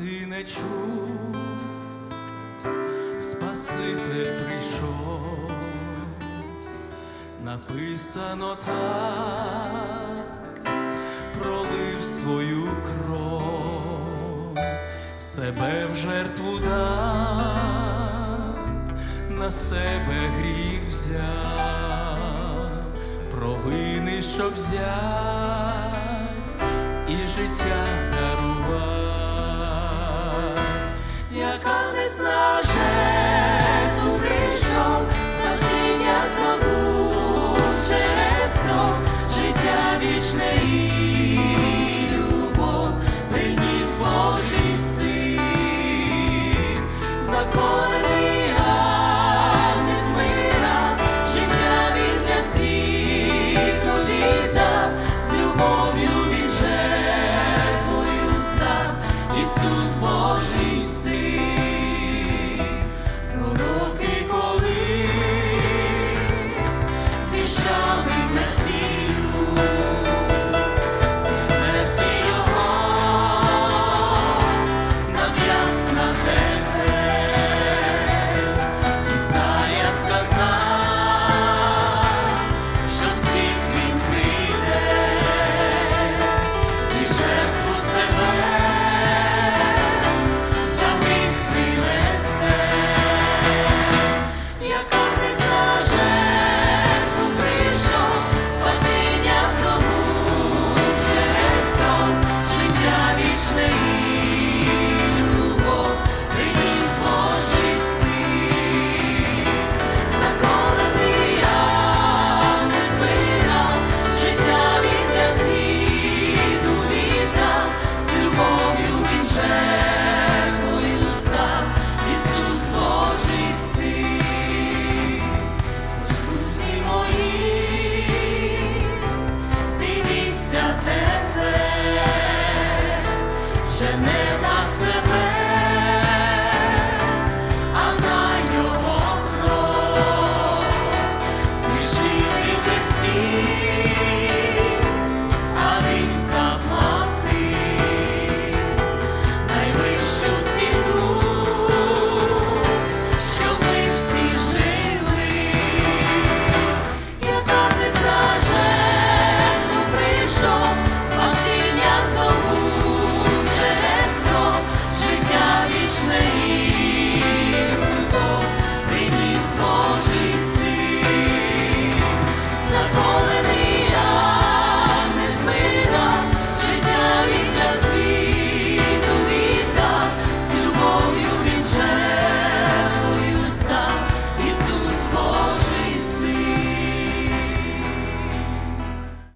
не чув, Спаситель прийшов, написано так, пролив свою кров, себе в жертву дав, на себе гріх взяв, провини, щоб взять, і життя upon мене.